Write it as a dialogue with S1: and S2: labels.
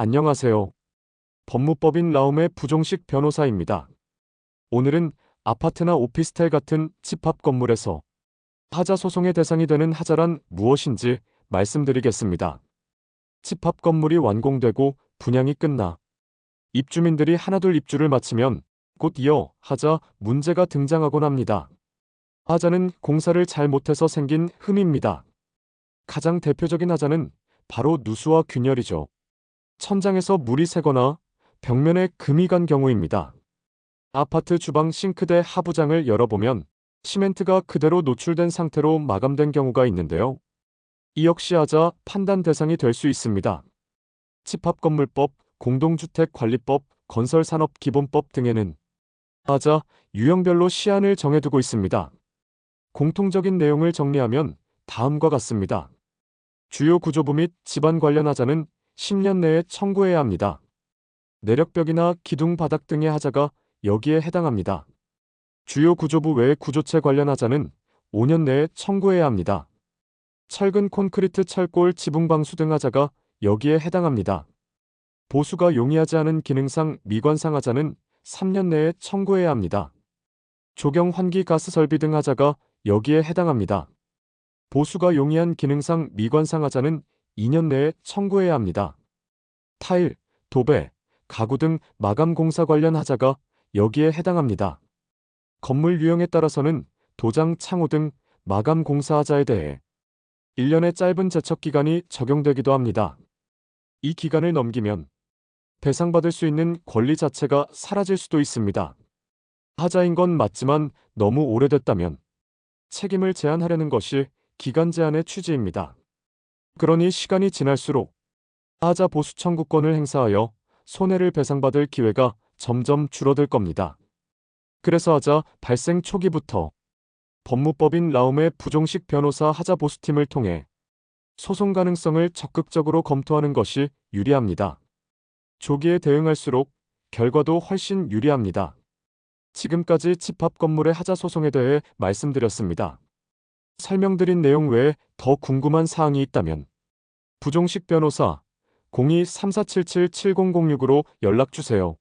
S1: 안녕하세요. 법무법인 라움의 부종식 변호사입니다. 오늘은 아파트나 오피스텔 같은 집합 건물에서 하자 소송의 대상이 되는 하자란 무엇인지 말씀드리겠습니다. 집합 건물이 완공되고 분양이 끝나 입주민들이 하나둘 입주를 마치면 곧 이어 하자 문제가 등장하곤 합니다. 하자는 공사를 잘 못해서 생긴 흠입니다. 가장 대표적인 하자는 바로 누수와 균열이죠. 천장에서 물이 새거나 벽면에 금이 간 경우입니다. 아파트 주방 싱크대 하부장을 열어보면 시멘트가 그대로 노출된 상태로 마감된 경우가 있는데요. 이 역시 하자 판단 대상이 될 수 있습니다. 집합건물법, 공동주택관리법, 건설산업기본법 등에는 하자 유형별로 시한을 정해두고 있습니다. 공통적인 내용을 정리하면 다음과 같습니다. 주요 구조부 및 집안 관련 하자는 10년 내에 청구해야 합니다. 내력벽이나 기둥 바닥 등의 하자가 여기에 해당합니다. 주요 구조부 외의 구조체 관련 하자는 5년 내에 청구해야 합니다. 철근 콘크리트 철골 지붕 방수 등 하자가 여기에 해당합니다. 보수가 용이하지 않은 기능상 미관상 하자는 3년 내에 청구해야 합니다. 조경 환기 가스 설비 등 하자가 여기에 해당합니다. 보수가 용이한 기능상 미관상 하자는 2년 내에 청구해야 합니다. 타일, 도배, 가구 등 마감 공사 관련 하자가 여기에 해당합니다. 건물 유형에 따라서는 도장, 창호 등 마감 공사 하자에 대해 1년의 짧은 제척 기간이 적용되기도 합니다. 이 기간을 넘기면 배상받을 수 있는 권리 자체가 사라질 수도 있습니다. 하자인 건 맞지만 너무 오래됐다면 책임을 제한하려는 것이 기간 제한의 취지입니다. 그러니 시간이 지날수록 하자 보수 청구권을 행사하여 손해를 배상받을 기회가 점점 줄어들 겁니다. 그래서 하자 발생 초기부터 법무법인 라움의 부종식 변호사 하자 보수팀을 통해 소송 가능성을 적극적으로 검토하는 것이 유리합니다. 조기에 대응할수록 결과도 훨씬 유리합니다. 지금까지 집합 건물의 하자 소송에 대해 말씀드렸습니다. 설명드린 내용 외에 더 궁금한 사항이 있다면 부종식 변호사 02-3477-7006으로 연락 주세요.